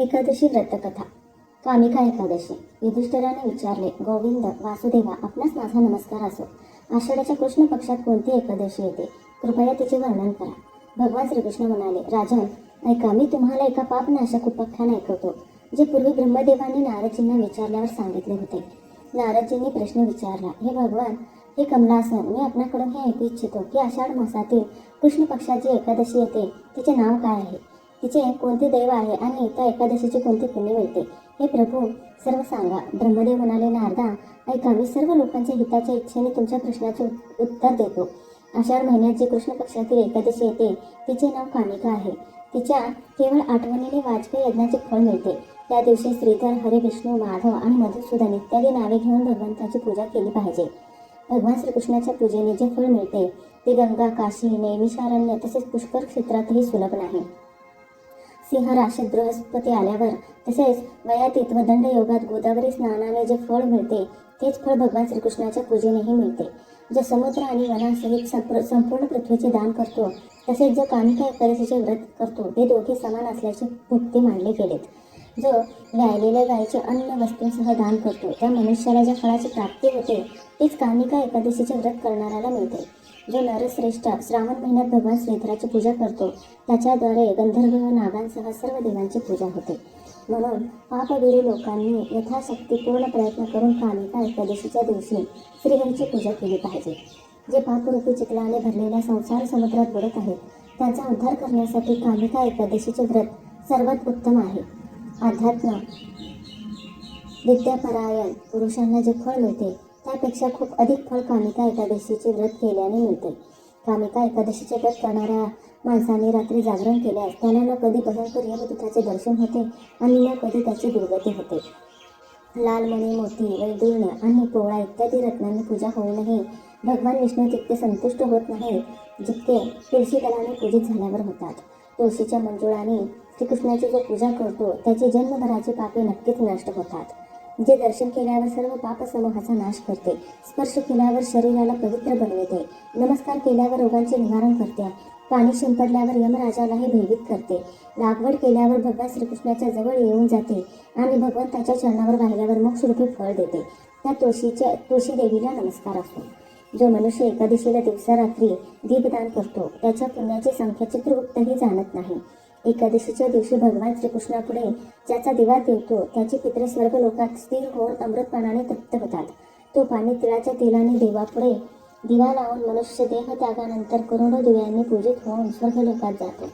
एकादशी व्रतकथा कामिका एकादशी युधिष्ठिराने विचारले गोविंद वासुदेवा आपणास माझा नमस्कार असो. आषाढाच्या कृष्ण पक्षात कोणती एकादशी येते? कृपया तिचे वर्णन करा. भगवान श्रीकृष्ण म्हणाले राजन ऐका मी तुम्हाला एका पापनाशक उपाख्यान ऐकवतो जे पूर्वी ब्रह्मदेवाने नारदजींना विचारल्यावर सांगितले होते. नारदजींनी प्रश्न विचारला हे भगवान हे कमलासन मी आपणाकडून हे ऐकू इच्छितो की आषाढ मासातील कृष्ण पक्षात जी एकादशी येते तिचे नाव काय आहे? तिचे कोणते दैव आहे आणि त्या एकादशीचे कोणती पुण्य मिळते? हे प्रभू सर्व सांगा. ब्रह्मदेव म्हणाले नारदा ऐका मी सर्व लोकांच्या हिताच्या इच्छेने तुमच्या प्रश्नाचे उत्तर देतो. आषाढ महिन्यात जी कृष्ण पक्षातील एकादशी येते तिचे नाव कामिका आहे. तिच्या केवळ आठवणीने वाजपेयी यज्ञाचे फळ मिळते. त्या दिवशी श्रीधर हरे विष्णू माधव आणि मधुसूदन इत्यादी नावे घेऊन भगवंताची पूजा केली पाहिजे. भगवान श्रीकृष्णाच्या पूजेने जे फळ मिळते ते गंगा काशी नैमिषारण्य तसेच पुष्कर क्षेत्रातही सुलभ नाही. सिंह राशीत बृहस्पती आल्यावर तसेच वयातीत व दंड योगात गोदावरी स्नानाने जे फळ मिळते तेच फळ भगवान श्रीकृष्णाच्या पूजेनेही मिळते. जो समुद्र आणि वनासहित संप्र- संपूर्ण पृथ्वीचे दान करतो तसेच जो कामिका एकादशीचे व्रत करतो ते दोघे समान असल्याचे भुक्ती मानले गेलेत. जो व्यायलेल्या गायीचे अन्न वस्तूंसह दान करतो त्या मनुष्याला ज्या फळाची प्राप्ती होते तीच कामिका एकादशीचे व्रत करणाऱ्याला मिळते. जो नरश्रेष्ठ श्रावण महिन्यात भगवान श्रीधराची पूजा करतो त्याच्याद्वारे गंधर्व व नागांसह सर्व देवांची पूजा होते. म्हणून पापगिरी लोकांनी यथाशक्ती पूर्ण प्रयत्न करून कामिका एकादशीच्या दिवशी श्रीहरीची पूजा केली पाहिजे. जे पापरूपी चिखलाने भरलेल्या संसार समुद्रात बुडत आहेत त्यांचा उद्धार करण्यासाठी कामिका एकादशीचे व्रत सर्वात उत्तम आहे. अध्यात्म विद्यापरायण पुरुषांना जे फळ मिळते त्यापेक्षा खूप अधिक फळ कामिका एकादशीचे व्रत केल्याने मिळते. कामिका एकादशीचे व्रत करणाऱ्या माणसाने रात्री जागरण केल्यास त्याला न कधी भयंकर यमदूताचे दर्शन होते आणि न कधी त्याची दुर्गती होते. लाल मणी मोती वैदुर्ण आणि पोळा इत्यादी रत्नांनी पूजा होऊनही भगवान विष्णू तितके संतुष्ट होत नाही जितके तुळशी दलाने पूजित झाल्यावर होतात. तुळशीच्या मंजुळाने श्रीकृष्णाची जो पूजा करतो त्याची जन्मभराची पापे नक्कीच नष्ट होतात. जे दर्शन केल्यावर सर्व पापसमूहाचा नाश करते. स्पर्श केल्यावर शरीराला पवित्र बनविते. नमस्कार केल्यावर रोगांचे निवारण करते. पाणी शिंपडल्यावर यमराजालाही भयभीत करते. लागवड केल्यावर भगवान श्रीकृष्णाच्या जवळ येऊन जाते आणि भगवंताच्या चरणावर वाहिल्यावर मोक्षरूपी फळ देते. त्या तुळशीच्या तुळशी देवीला नमस्कार असतो. जो मनुष्य एकादशीला दिवसा रात्री दीपदान करतो त्याच्या पुण्याची संख्या चित्रगुप्तही जाणत नाही. एकादशीच्या दिवशी भगवान श्रीकृष्णापुढे ज्याचा दिवा देवतो त्याची पित्रे स्वर्ग लोकात स्थिर होऊन अमृतपणाने तृप्त होतात. तो पाणी तिळाच्या तेलाने देवापुढे दिवा लावून मनुष्य देह त्यागानंतर करोडो दिव्यांनी पूजित होऊन स्वर्गलोकात जातो.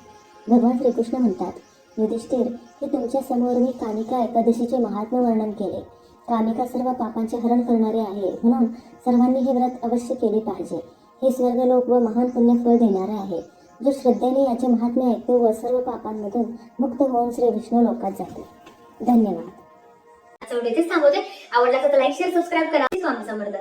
भगवान श्रीकृष्ण म्हणतात युधिष्ठिर हे तुमच्यासमोर मी कामिका एकादशीचे महात्म्य वर्णन केले. कामिका सर्व पापांचे हरण करणारे आहे म्हणून सर्वांनी हे व्रत अवश्य केले पाहिजे. हे स्वर्गलोक व महान पुण्य फळ देणारे आहे. जो श्रद्धेने याचे महात्म्य ऐकतो व सर्व पापांमधून मुक्त होऊन श्री विष्णू लोकात जातो. धन्यवाद. आजचा व्हिडिओ इथेच थांबवते. आवडला तर लाईक शेअर सबस्क्राईब करा. स्वामी समर्थ.